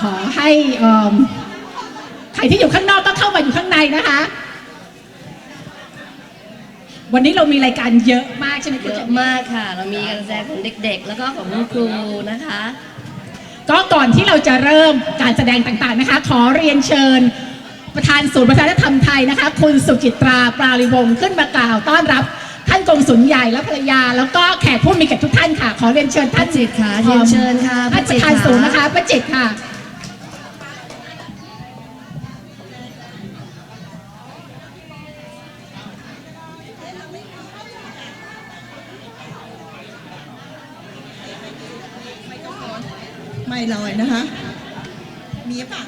ขอให้เอิ่มใครที่อยู่ข้างนอกก็เข้ามาอยู่ข้างในนะคะ วันนี้เรามีรายการเยอะมากใช่ไหมคุเยณเจอะนมากค่ะ เรามีการแสดงของเด็กๆ แล้วก็ของคุณครูนะคะ ก็ก่อนที่เราจะเริ่มการแสดงต่างๆนะคะ ขอเรียนเชิญประธานศูนย์วัฒนธรรมไทยนะคะ คุณสุจิตราปราลิวงศ์ขึ้นมากล่าวต้อนรับท่านกงสุลใหญ่และภรรยา แล้วก็แขกผู้มีเกียรติทุกท่านค่ะ ขอเรียนเชิญท่านป้าจิตค่ะเรียนเชิญค่ะท่านประธานศูนย์นะคะป้าจิตค่ะ ไม่ลอยนะคะ มีปะ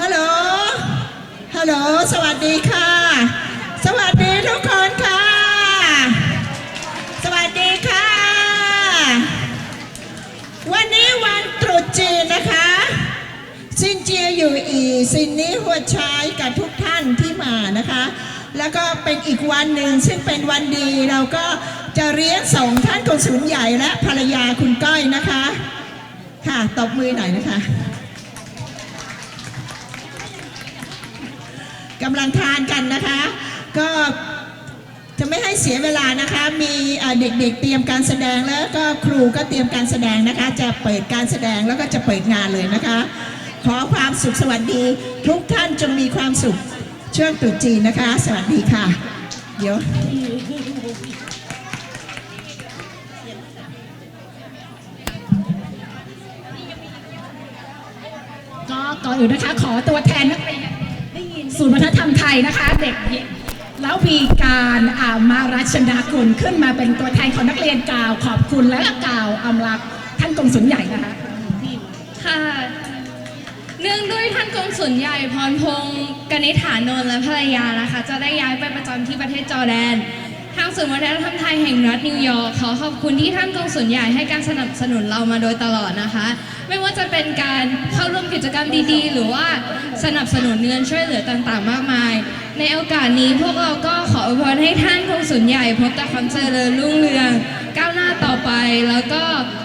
ฮัลโหล ฮัลโหล สวัสดีค่ะ สวัสดีทุกคนค่ะ สวัสดีค่ะ วันนี้วันตรุษจีนนะคะซินเจียอยู่อี ซินนี้หัวใช้กับทุกท่านที่มานะคะ แล้วก็เป็นอีกวันหนึ่งซึ่งเป็นวันดีเราก็จะเรียนส่งท่านกงสุลใหญ่และภรรยาคุณก้อยนะคะ ค่ะตบมือหน่อยนะคะกำลังทานกันนะคะ ก็จะไม่ให้เสียเวลานะคะ มีเด็กๆเตรียมการแสดงแล้วก็ครูก็เตรียมการแสดงนะคะ จะเปิดการแสดงแล้วก็จะเปิดงานเลยนะคะ ขอความสุขสวัสดี ทุกท่านจงมีความสุข ช่วงตรุษจีนนะคะ สวัสดีค่ะ เดี๋ยวก็ก่อนอื่นนะคะ ขอตัวแทนนักเรียนศูนย์วัฒนธรรมไทยนะคะ เด็กแล้วมีการอามารัชนากุลขึ้นมาเป็นตัวแทนของนักเรียนกล่าวขอบคุณและก็กล่าวอำลาท่านกงสุลใหญ่นะคะค่ะ เนื่องด้วยท่านกงสุลใหญ่พรพงศ์กนิษฐานนท์และภรรยานะคะ จะได้ย้ายไปประจำที่ประเทศจอร์แดน ทางศูนย์วัฒนธรรมไทยแห่งรัฐนิวยอร์กขอขอบคุณที่ท่านกงสุลใหญ่ให้การสนับสนุนเรามาโดยตลอดนะคะ ไม่ว่าจะเป็นการเข้าร่วมกิจกรรมดีๆ หรือว่าสนับสนุนเงินช่วยเหลือต่างๆ มากมาย ในโอกาสนี้พวกเราก็ขออวยพรให้ท่านกงสุลใหญ่พบแต่ความเจริญรุ่งเรือง แล้วก็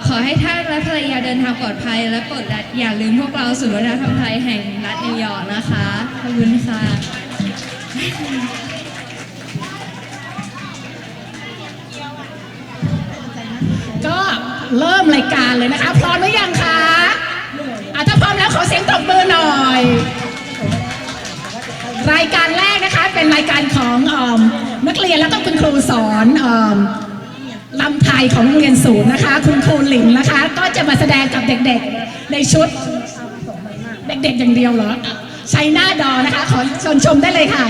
ขอให้ท่านและภรรยาเดินทางปลอดภัย และโปรดอย่าลืมพวกเราศูนย์วัฒนธรรมไทยแห่งรัฐนิวยอร์กนะคะ ขอบคุณค่ะ ก็เริ่มรายการเลยนะคะ พร้อมหรือยังคะอะถ้าพร้อมแล้วขอเสียงตบมือหน่อย รายการแรกนะคะเป็นรายการของอนักเรียนแล้วก็คุณครูสอนอ ลำไทยของโรงเรียนศูนย์นะคะ คุณครูหลิงนะคะ ก็จะมาแสดงกับเด็กๆในชุด เด็กๆอย่างเดียวเหรอใช้หน้าดอนะคะ ขอชมชมได้เลยค่ะ